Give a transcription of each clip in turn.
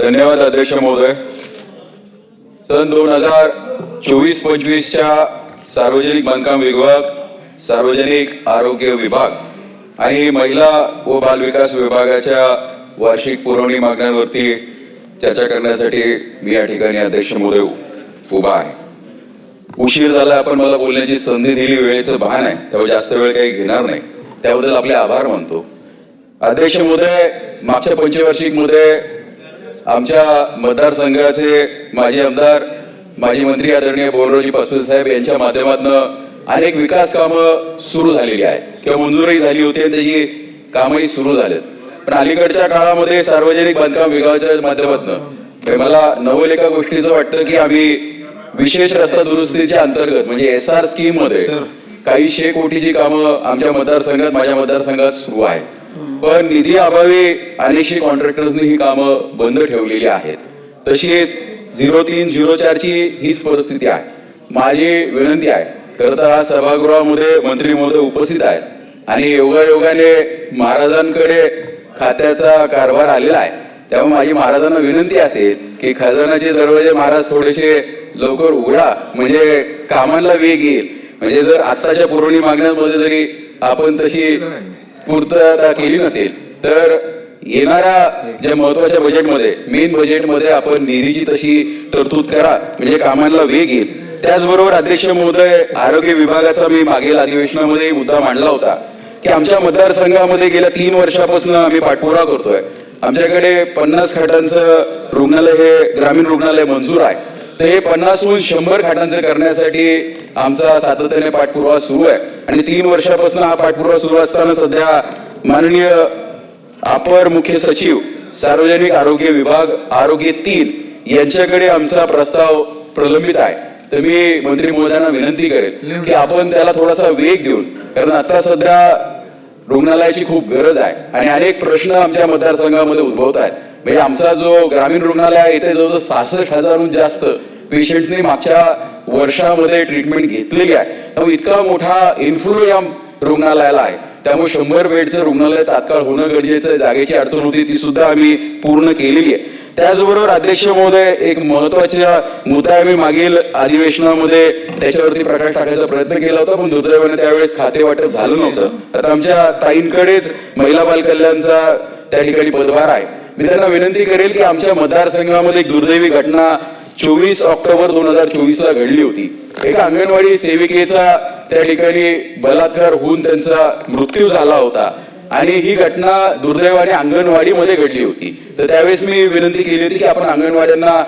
धन्यवाद अध्यक्ष महोदय. सन दोन हजार चोवीस पंचवीसच्या सार्वजनिक बांधकाम विभाग सार्वजनिक आरोग्य विभाग आणि महिला व बालविकास विभागाच्या वार्षिक पुरवणी मागण्यांवरती चर्चा करण्यासाठी मी या ठिकाणी अध्यक्ष महोदय उभा आहे. उशीर झाला आपण मला बोलण्याची संधी दिली वेळेचं भान आहे त्यामुळे जास्त वेळ काही घेणार नाही. त्याबद्दल आपले आभार मानतो. अध्यक्ष महोदय मागच्या पंचवार्षिकमध्ये आमच्या मतदारसंघाचे माजी आमदार माजी मंत्री आदरणीय बोनरावजी पासवे साहेब यांच्या माध्यमातून अनेक विकास कामं सुरू झालेली आहेत. किंवा मंजुरी झाली होती आणि त्याची कामही सुरू झालेत. पण अलीकडच्या काळामध्ये सार्वजनिक बांधकाम विभागाच्या माध्यमातून मला नवल एका गोष्टीचं वाटतं की आम्ही विशेष रस्ता दुरुस्तीच्या अंतर्गत म्हणजे एस आर स्कीममध्ये काही शे कोटीची कामं आमच्या मतदारसंघात माझ्या मतदारसंघात सुरू आहेत. पण निधी अभावी अनेकशे कॉन्ट्रॅक्टर्सनी ही कामं बंद ठेवलेली आहेत. तशीच झिरो तीन झिरो चारची हीच परिस्थिती आहे. माझी विनंती आहे खरं तर आज सभागृहामध्ये मंत्री महोदय उपस्थित आहेत आणि योगायोगाने महाराजांकडे खात्याचा कारभार आलेला आहे. त्यामुळे माझी महाराजांना विनंती असेल की खजानाचे दरवाजे महाराज थोडेसे लवकर उघडा. म्हणजे कामाला वेग येईल. म्हणजे जर आत्ताच्या पुरवणी मागण्यांमध्ये जरी आपण तशी पूर्तता केली नसेल तर येणाऱ्या ज्या महत्त्वाच्या बजेटमध्ये मेन बजेटमध्ये आपण निधीची तशी तरतूद करा म्हणजे कामांना वेग येईल. त्याचबरोबर अध्यक्ष महोदय आरोग्य विभागाचा मी मागील अधिवेशनामध्ये मुद्दा मांडला होता की आमच्या मतदारसंघामध्ये गेल्या तीन वर्षापासून आम्ही पाठपुरा करतोय. आमच्याकडे पन्नास खाटांचं रुग्णालय हे ग्रामीण रुग्णालय मंजूर आहे. तर हे पन्नासहून शंभर खाटांचं करण्यासाठी आमचा सातत्याने पाठपुरावा सुरू आहे. आणि तीन वर्षापासून हा पाठपुरावा सुरू असताना सध्या माननीय अपर मुख्य सचिव सार्वजनिक आरोग्य विभाग आरोग्य तीन यांच्याकडे आमचा प्रस्ताव प्रलंबित आहे. तर मी मंत्री महोदयांना विनंती करेल की आपण त्याला थोडासा वेग देऊन कारण आता सध्या रुग्णालयाची खूप गरज आहे आणि अनेक प्रश्न आमच्या मतदारसंघामध्ये उद्भवत आहेत. म्हणजे आमचा जो ग्रामीण रुग्णालय आहे इथे जवळजवळ सहासष्ट हजारहून जास्त पेशंट्सनी मागच्या वर्षामध्ये ट्रीटमेंट घेतलेली आहे. त्यामुळे इतका मोठा इन्फ्लू या रुग्णालयाला आहे. त्यामुळे शंभर बेडचं रुग्णालय तात्काळ होणं गरजेचं आहे. जागेची अडचण होती ती सुद्धा आम्ही पूर्ण केलेली आहे. त्याचबरोबर अध्यक्ष महोदय एक महत्त्वाचा मुद्दा आम्ही मागील अधिवेशनामध्ये त्याच्यावरती प्रकाश टाकायचा प्रयत्न केला होता पण दुर्दैवाने त्यावेळेस खाते वाटप झालं नव्हतं. आता आमच्या ताईंकडेच महिला बाल कल्याणचा त्या ठिकाणी पदभार आहे. मी त्यांना विनंती करेल की आमच्या मतदारसंघामध्ये एक दुर्दैवी घटना चोवीस ऑक्टोबर दोन हजार चोवीस ला घडली होती. एका अंगणवाडी सेविकेचा त्या ठिकाणी बलात्कार होऊन त्यांचा मृत्यू झाला होता. आणि ही घटना दुर्दैवाने अंगणवाडीमध्ये घडली होती. तर त्यावेळेस मी विनंती केली होती की आपण अंगणवाड्यांना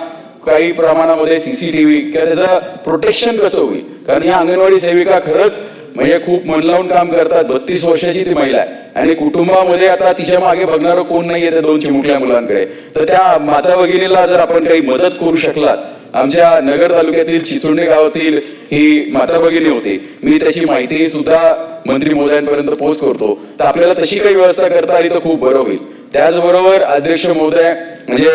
काही प्रमाणामध्ये सीसीटीव्ही किंवा त्याचं प्रोटेक्शन कसं होईल? कारण ह्या अंगणवाडी सेविका खरंच म्हणजे खूप मन लावून काम करतात. बत्तीस वर्षाची ती महिला आहे. आणि कुटुंबामध्ये आता तिच्यामागे बघणारं कोण नाहीये त्या दोन चिमुकल्या मुलांकडे. तर त्या माता भगिनीला जर आपण काही मदत करू शकलात आमच्या नगर तालुक्यातील चिचुंडे गावातील ही माता भगिनी होती. मी त्याची माहिती सुद्धा मंत्री महोदयांपर्यंत पोहोच करतो. तर आपल्याला तशी काही व्यवस्था करता आली तर खूप बरं होईल. त्याचबरोबर अध्यक्ष महोदय म्हणजे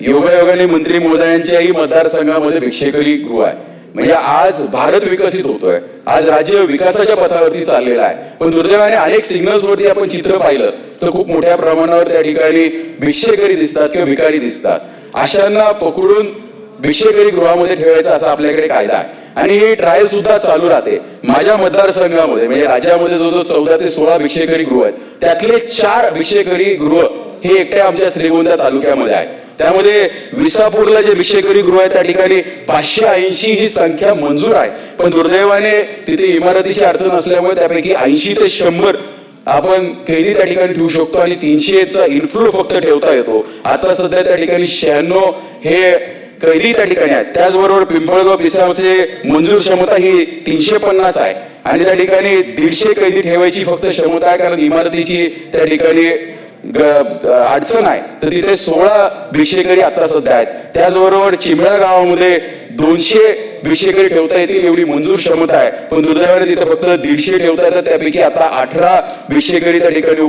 योगायोगाने मंत्री महोदयांच्याही मतदारसंघामध्ये भिक्षेकरी गृह आहे. म्हणजे आज भारत विकसित होतोय. आज राज्य विकासाच्या पथावरती चाललेलं आहे. पण दुर्दैवाने अनेक सिग्नल्स वरती आपण चित्र पाहिलं तर खूप मोठ्या प्रमाणावर त्या ठिकाणी भिक्षेकरी दिसतात किंवा भिकारी दिसतात. अशांना पकडून भिक्षेकरी गृहामध्ये ठेवायचा असा आपल्याकडे कायदा आहे. आणि ही ट्रायल सुद्धा चालू राहते. माझ्या मतदारसंघामध्ये म्हणजे राज्यामध्ये जो जो चौदा ते सोळा भिक्षेकरी गृह आहेत त्यातले चार भिक्षेकरी गृह हे एकट्या आमच्या श्रीगोंदा तालुक्यामध्ये आहे त्यामध्ये विसापूरला जे विषयकरी गृह आहे त्या ठिकाणी पाचशे ऐंशी ही संख्या मंजूर आहे. पण दुर्दैवाने तिथे इमारतीची अडचण असल्यामुळे त्यापैकी ऐंशी ते शंभर आपण कैदी त्या ठिकाणी ठेवू शकतो आणि तीनशेचा इन्फ्लो फक्त ठेवता येतो. आता सध्या त्या ठिकाणी शहाण्णव हे कैदी त्या ठिकाणी आहेत. त्याचबरोबर पिंपळगाव पिसावचे मंजूर क्षमता ही तीनशे पन्नास आहे. आणि त्या ठिकाणी दीडशे कैदी ठेवायची फक्त क्षमता आहे कारण इमारतीची त्या ठिकाणी अडचण आहे. तर तिथे सोळा भिक्षेकरी आता सध्या आहेत. त्याचबरोबर चिमळा गावामध्ये दोनशे भिक्षेकरी ठेवता येतील एवढी मंजूर क्षमता आहे. पण दुर्दैवाने तिथे फक्त दीडशे ठेवता येतात त्यापैकी आता अठरा भिक्षेकरी त्या ठिकाणी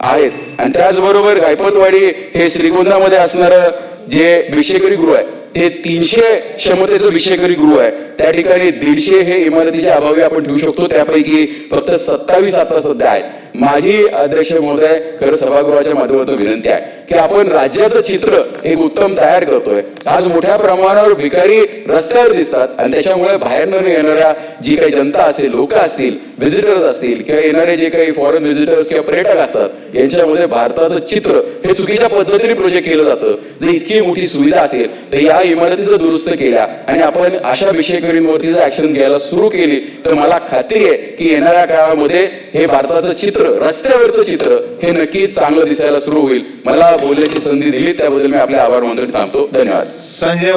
आहेत. आणि त्याचबरोबर गायपतवाडी हे श्रीगोंदामध्ये असणारं जे भिक्षेकरी गृह आहे ते तीनशे क्षमतेचं विषयकरी गृह आहे. त्या ठिकाणी दीडशे हे इमारतीच्या अभावी आपण ठेवू शकतो. त्यापैकी फक्त सत्तावीस आता सध्या आहे माझी अध्यक्ष महोदय खरं सभागृहाच्या माध्यमातून विनंती आहे की आपण राज्याचं चित्र एक उत्तम तयार करतोय. आज मोठ्या प्रमाणावर भिकारी रस्त्यावर दिसतात आणि त्याच्यामुळे बाहेरनं येणाऱ्या जी काही जनता असेल लोक असतील व्हिजिटर्स असतील किंवा येणारे जे काही फॉरेन व्हिजिटर्स किंवा पर्यटक असतात यांच्यामध्ये भारताचं चित्र हे चुकीच्या पद्धतीने प्रोजेक्ट केलं जातं. जर इतकी मोठी सुविधा असेल तर या इमारती जर दुरुस्त केल्या आणि आपण अशा विषयकरींवरती जर ऍक्शन घ्यायला सुरू केली तर मला खात्री आहे की येणाऱ्या काळामध्ये हे भारताचं चित्र रस्त्यावरचं चित्र हे नक्कीच चांगलं दिसायला सुरू होईल. मला बोलण्याची संधी दिली त्याबद्दल मी आपले आभार मानून थांबतो. धन्यवाद. संजय